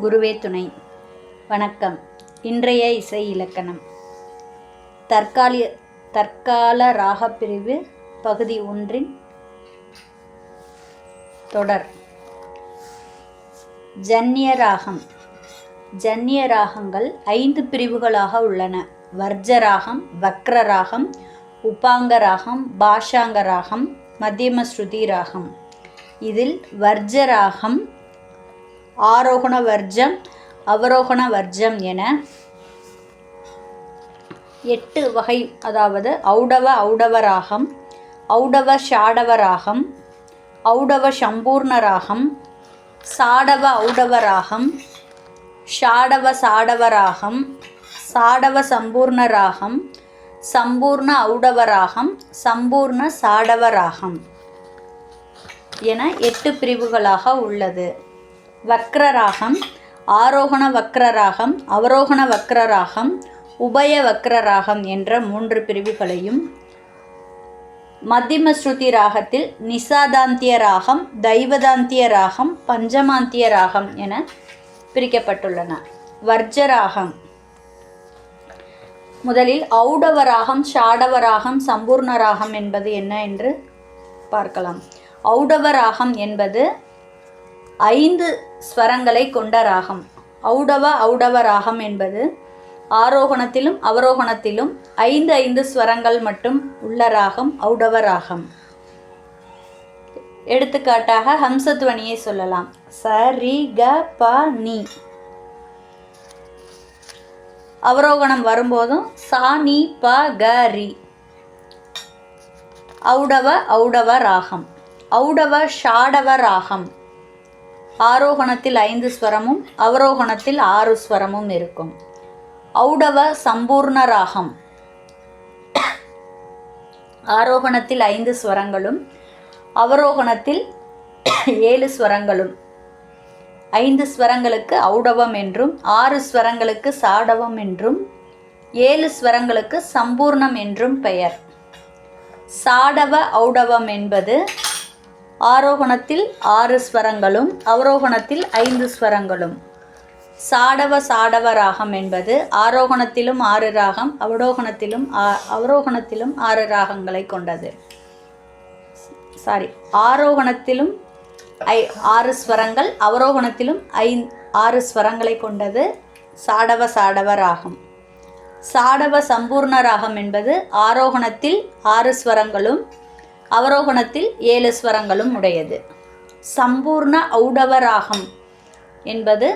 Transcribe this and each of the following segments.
குருவே துணை. வணக்கம். இன்றைய இசை இலக்கணம். தற்காலிய தற்கால ராகப்பிரிவு பகுதி ஒன்றின் தொடர். ஜன்னிய ராகம். ஜன்னிய ராகங்கள் ஐந்து பிரிவுகளாக உள்ளன. வர்ஜ ராகம் வக்ர ராகம் உபாங்க ராகம் பாஷாங்க ராகம் மத்தியம ஸ்ருதி ராகம். இதில் வர்ஜ ராகம் ஆரோகண வர்ஜம் அவரோகண வர்ஜம் என எட்டு வகை அதாவது ஔடவ ஔடவராகம் ஔடவ ஷாடவராகம் ஔடவ சம்பூர்ண ராகம் சாடவ ஔடவராகம் ஷாடவ சாடவராகம் சாடவ சம்பூர்ண ராகம் சம்பூர்ண ஔடவராகம் சம்பூர்ண சாடவராகம் என எட்டு பிரிவுகளாக உள்ளது. வக்ரராகம் ஆரோகண வக்ரராகம் அவரோகண வக்ரராகம் உபய வக்ரராகம் என்ற மூன்று பிரிவுகளையும் மத்திம ஸ்ருதி ராகத்தில் நிசாதாந்திய ராகம் தைவதாந்திய ராகம் பஞ்சமாந்திய ராகம் என பிரிக்கப்பட்டுள்ளன. வர்ஜராகம் முதலில் ஔடவராகம் ஷாடவராகம் சம்பூர்ணராகம் என்பது என்ன என்று பார்க்கலாம். ஔடவராகம் என்பது ஐந்து ஸ்வரங்களை கொண்ட ராகம். ஔடவ ஔடவ ராகம் என்பது ஆரோகணத்திலும் அவரோகணத்திலும் ஐந்து ஐந்து ஸ்வரங்கள் மட்டும் உள்ள ராகம் ஔடவ ராகம். எடுத்துக்காட்டாக ஹம்சத்வனியை சொல்லலாம். ச ரி க ப நீ அவரோகணம் வரும்போதும் சா நீ ப க ரி ஔடவ ஔடவ ராகம். ஔடவ ஷாடவ ராகம். ஆரோகணத்தில் ஐந்து ஸ்வரமும் அவரோகணத்தில் ஆறு ஸ்வரமும் இருக்கும். ஔடவ சம்பூர்ண ராகம் ஆரோகணத்தில் ஐந்து ஸ்வரங்களும் அவரோகணத்தில் ஏழு ஸ்வரங்களும். ஐந்து ஸ்வரங்களுக்கு ஔடவம் என்றும் ஆறு ஸ்வரங்களுக்கு சாடவம் என்றும் ஏழு ஸ்வரங்களுக்கு சம்பூர்ணம் என்றும் பெயர். சாடவ ஔடவம் என்பது ஆரோகணத்தில் ஆறு ஸ்வரங்களும் அவரோகணத்தில் ஐந்து ஸ்வரங்களும். சாடவ சாடவ ராகம் என்பது ஆரோகணத்திலும் ஆறு ராகம் அவரோகணத்திலும் அவரோகணத்திலும் ஆறு ராகங்களை கொண்டது. சாரி ஆரோகணத்திலும் ஐ ஆறு ஸ்வரங்கள் அவரோகணத்திலும் ஐ ஆறு ஸ்வரங்களை கொண்டது சாடவ சாடவ ராகம். சாடவ சம்பூர்ண ராகம் என்பது ஆரோகணத்தில் ஆறு ஸ்வரங்களும் அவரோகணத்தில் ஏழு ஸ்வரங்களும் உடையது. சம்பூர்ண ஔடவராகம் என்பது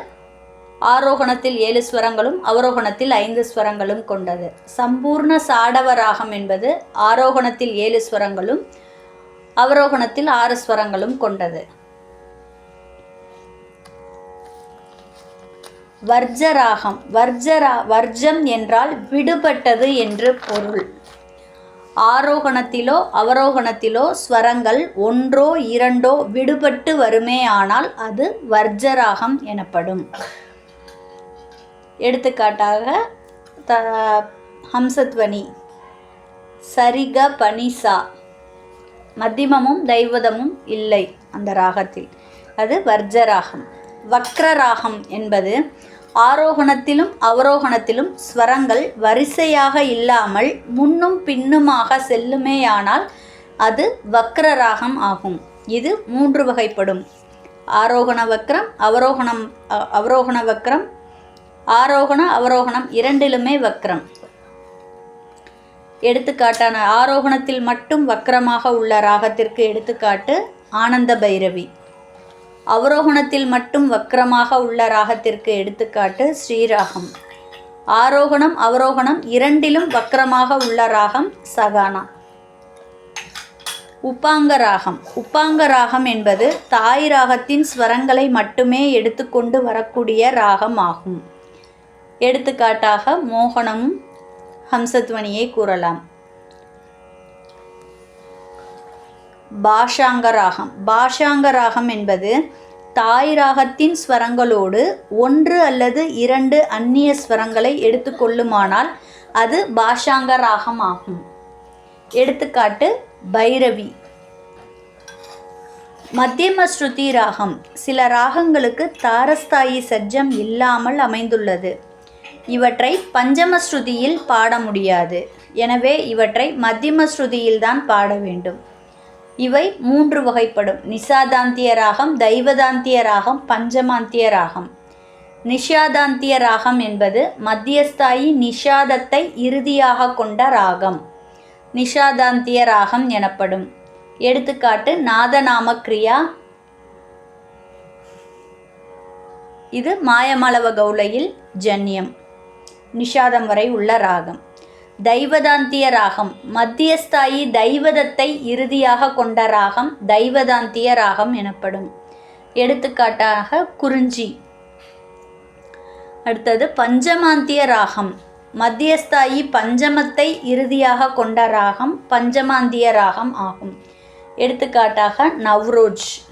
ஆரோகணத்தில் ஏழு ஸ்வரங்களும் அவரோகணத்தில் ஐந்து ஸ்வரங்களும் கொண்டது. சம்பூர்ண சாடவ ராகம் என்பது ஆரோகணத்தில் ஏழு ஸ்வரங்களும் அவரோகணத்தில் ஆறு ஸ்வரங்களும் கொண்டது. வர்ஜராகம். வர்ஜரா வர்ஜம் என்றால் விடுபட்டது என்று பொருள். ஆரோகணத்திலோ அவரோகணத்திலோ ஸ்வரங்கள் ஒன்றோ இரண்டோ விடுபட்டு வருமே ஆனால் அது வர்ஜராகம் எனப்படும். எடுத்துக்காட்டாக த ஹம்சத்வனி சரிக பனிசா மத்தியமமும் தெய்வதமும் இல்லை அந்த ராகத்தில். அது வர்ஜராகம். வக்ரராகம் என்பது ஆரோகணத்திலும் அவரோகணத்திலும் ஸ்வரங்கள் வரிசையாக இல்லாமல் முன்னும் பின்னுமாக செல்லுமேயானால் அது வக்ர ராகம் ஆகும். இது மூன்று வகைப்படும். ஆரோகண வக்ரம் அவரோகணம் அவரோகண வக்ரம் ஆரோகண அவரோகணம் இரண்டிலுமே வக்ரம். எடுத்துக்காட்டான ஆரோகணத்தில் மட்டும் வக்ரமாக உள்ள ராகத்திற்கு எடுத்துக்காட்டு ஆனந்த பைரவி. அவரோகணத்தில் மட்டும் வக்கரமாக உள்ள ராகத்திற்கு எடுத்துக்காட்டு ஸ்ரீராகம். ஆரோகணம் அவரோகணம் இரண்டிலும் வக்கரமாக உள்ள ராகம் சகானா. உப்பாங்க ராகம். உப்பாங்க ராகம் என்பது தாய் ராகத்தின் ஸ்வரங்களை மட்டுமே எடுத்துக்கொண்டு வரக்கூடிய ராகம் ஆகும் எடுத்துக்காட்டாக மோகனமும் ஹம்சத்வனியை கூறலாம். பாஷாங்க ராகம் பாஷாங்க ராகம் என்பது தாய் ராகத்தின் ஸ்வரங்களோடு ஒன்று அல்லது இரண்டு அந்நிய ஸ்வரங்களை எடுத்துக்கொள்ளுமானால் அது பாஷாங்க ராகம் ஆகும். எடுத்துக்காட்டு பைரவி. மத்தியம ஸ்ருதி ராகம். சில ராகங்களுக்கு தாரஸ்தாயி சஜ்ஜம் இல்லாமல் அமைந்துள்ளது. இவற்றை பஞ்சம ஸ்ருதியில் பாட முடியாது. எனவே இவற்றை மத்தியம ஸ்ருதியில்தான் பாட வேண்டும். இவை மூன்று வகைப்படும். நிஷாதாந்திய ராகம் தெய்வதாந்திய ராகம் பஞ்சமாந்திய ராகம் நிஷாதாந்திய ராகம் என்பது மத்தியஸ்தாயி நிஷாதத்தை இறுதியாக கொண்ட ராகம். நிஷாதாந்திய ராகம் எனப்படும். எடுத்துக்காட்டு நாதநாம கிரியா இது மாயமளவ கௌலையில் ஜன்யம். நிஷாதம் வரை உள்ள ராகம். தெய்வதாந்திய ராகம். மத்தியஸ்தாயி தெய்வதத்தை இறுதியாக கொண்ட ராகம் தெய்வதாந்திய ராகம் எனப்படும். எடுத்துக்காட்டாக குறிஞ்சி. அடுத்தது பஞ்சமாந்திய ராகம். மத்தியஸ்தாயி பஞ்சமத்தை இறுதியாக கொண்ட ராகம் பஞ்சமாந்திய ராகம் ஆகும். எடுத்துக்காட்டாக நவ்ரோஜ்.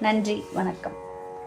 நன்றி வணக்கம்.